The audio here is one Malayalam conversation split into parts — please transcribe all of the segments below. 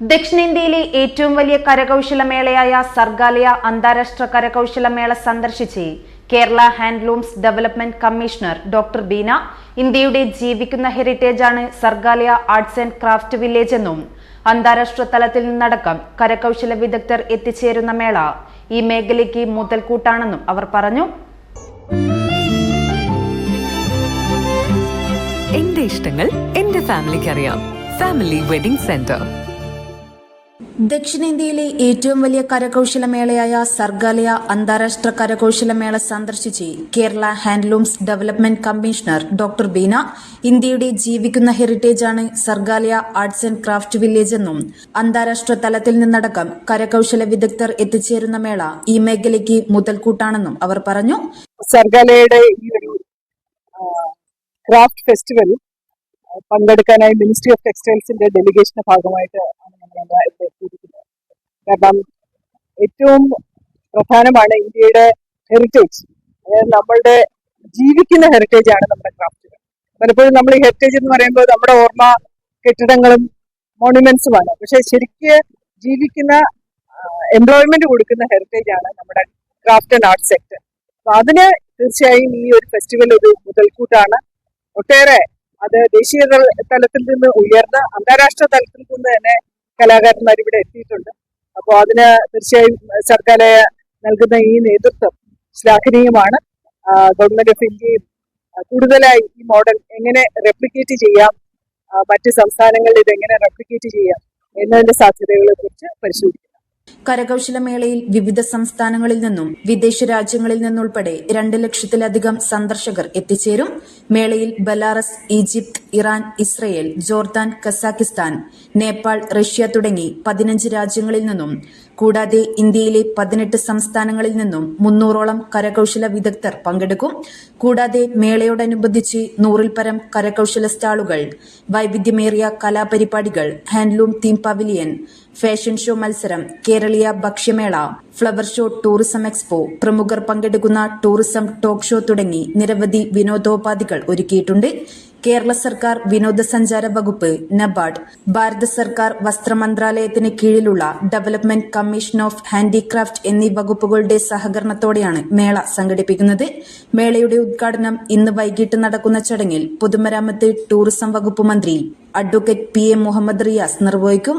ദക്ഷിണേന്ത്യയിലെ ഏറ്റവും വലിയ കരകൗശല മേളയായ സർഗാലയ അന്താരാഷ്ട്ര കരകൗശല മേള സന്ദർശിച്ച് Kerala handlooms development commissioner doctor Beena ഇന്ത്യയുടെ ജീവിക്കുന്ന ഹെറിറ്റേജാണ് Sargaalaya arts and craft village എന്നും അന്താരാഷ്ട്ര തലത്തിൽ നിന്നടക്കം കരകൗശല വിദഗ്ധർ എത്തിച്ചേരുന്ന മേള ഈ മേഖലയ്ക്ക് മുതൽക്കൂട്ടാണെന്നും അവർ പറഞ്ഞു. എന്റെ ഇഷ്ടങ്ങൾ എന്റെ ഫാമിലിക്ക് അറിയാം ഫാമിലി വെഡിംഗ് സെന്റർ. ദക്ഷിണേന്ത്യയിലെ ഏറ്റവും വലിയ കരകൗശല മേളയായ സർഗാലയ അന്താരാഷ്ട്ര കരകൗശല മേള സന്ദർശിച്ച് Kerala handlooms development commissioner doctor Beena ഇന്ത്യയുടെ ജീവിക്കുന്ന ഹെറിറ്റേജാണ് Sargaalaya arts and craft village എന്നും അന്താരാഷ്ട്ര തലത്തിൽ നിന്നടക്കം കരകൗശല വിദഗ്ധർ എത്തിച്ചേരുന്ന മേള ഈ മേഖലയ്ക്ക് മുതൽക്കൂട്ടാണെന്നും അവർ പറഞ്ഞു. സർഗാലയുടെ ഈ ഒരു ക്രാഫ്റ്റ് ഫെസ്റ്റിവൽ പങ്കെടുക്കാനായി മിനിസ്ട്രി ഓഫ് ടെക്സ്റ്റൈൽസിന്റെ ഡെലിഗേഷന്റെ ഭാഗമായിട്ട് ആണ് നമ്മൾ ഇവിടെ എത്തിയിരിക്കുന്നത്. കാരണം ഏറ്റവും പ്രധാനമാണ് ഇന്ത്യയുടെ ഹെറിറ്റേജ് അതായത് നമ്മളുടെ ജീവിക്കുന്ന ഹെറിറ്റേജ് ആണ് നമ്മുടെ ക്രാഫ്റ്റുകൾ പലപ്പോഴും നമ്മൾ ഈ ഹെറിറ്റേജ് എന്ന് പറയുമ്പോൾ നമ്മുടെ ഓർമ്മ കെട്ടിടങ്ങളും മോണുമെന്റ്സുമാണ് പക്ഷെ ശരിക്ക് ജീവിക്കുന്ന എംപ്ലോയ്മെന്റ് കൊടുക്കുന്ന ഹെറിറ്റേജ് ആണ് നമ്മുടെ ക്രാഫ്റ്റ് ആൻഡ് ആർട്ട് സെക്ടർ അപ്പൊ അതിന് തീർച്ചയായും ഈ ഒരു ഫെസ്റ്റിവൽ ഒരു മുതൽക്കൂട്ടാണ്. ഒട്ടേറെ അത് ദേശീയ തലത്തിൽ നിന്ന് ഉയർന്ന അന്താരാഷ്ട്ര തലത്തിൽ നിന്ന് തന്നെ കലാകാരന്മാർ ഇവിടെ എത്തിയിട്ടുണ്ട്. അപ്പോൾ അതിന് തീർച്ചയായും സർക്കാർ നൽകുന്ന ഈ നേതൃത്വം ശ്ലാഘനീയമാണ്. ഗവൺമെന്റ് ഓഫ് ഇന്ത്യയും കൂടുതലായി ഈ മോഡൽ എങ്ങനെ റെപ്ലിക്കേറ്റ് ചെയ്യാം മറ്റ് സംസ്ഥാനങ്ങളിൽ ഇത് എങ്ങനെ റെപ്ലിക്കേറ്റ് ചെയ്യാം എന്നതിന്റെ സാധ്യതകളെ കുറിച്ച് പരിശോധിക്കും. കരകൗശല മേളയിൽ വിവിധ സംസ്ഥാനങ്ങളിൽ നിന്നും വിദേശ രാജ്യങ്ങളിൽ നിന്നുൾപ്പെടെ രണ്ട് ലക്ഷത്തിലധികം സന്ദർശകർ എത്തിച്ചേരും. മേളയിൽ Belarus Egypt Iran Israel Jordan Kazakhstan Nepal Russia തുടങ്ങി പതിനഞ്ച് രാജ്യങ്ങളിൽ നിന്നും കൂടാതെ ഇന്ത്യയിലെ പതിനെട്ട് സംസ്ഥാനങ്ങളിൽ നിന്നും മുന്നൂറോളം കരകൌശല വിദഗ്ധർ പങ്കെടുക്കും. കൂടാതെ മേളയോടനുബന്ധിച്ച് നൂറിൽ പരം കരകൗശല സ്റ്റാളുകൾ വൈവിധ്യമേറിയ കലാപരിപാടികൾ handloom theme pavilion fashion show മത്സരം കേരളീയ ഭക്ഷ്യമേള ഫ്ലവർ ഷോ ടൂറിസം എക്സ്പോ പ്രമുഖർ പങ്കെടുക്കുന്ന ടൂറിസം ടോക്ക് ഷോ തുടങ്ങി നിരവധി വിനോദോപാധികൾ ഒരുക്കിയിട്ടുണ്ട്. കേരള സർക്കാർ വിനോദസഞ്ചാര വകുപ്പ് നബാർഡ് ഭാരത സർക്കാർ വസ്ത്രമന്ത്രാലയത്തിന് കീഴിലുള്ള ഡെവലപ്മെന്റ് കമ്മീഷൻ ഓഫ് ഹാൻഡിക്രാഫ്റ്റ് എന്നീ വകുപ്പുകളുടെ സഹകരണത്തോടെയാണ് മേള സംഘടിപ്പിക്കുന്നത്. മേളയുടെ ഉദ്ഘാടനം ഇന്ന് വൈകിട്ട് നടക്കുന്ന ചടങ്ങിൽ പൊതുമരാമത്ത് ടൂറിസം വകുപ്പ് മന്ത്രി advocate P A Muhammad Riyas നിർവഹിക്കും.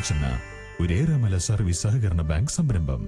വെളിച്ചെണ്ണ ഒരു ഏറെമല സർവീസ് സഹകരണ ബാങ്ക് സംരംഭം.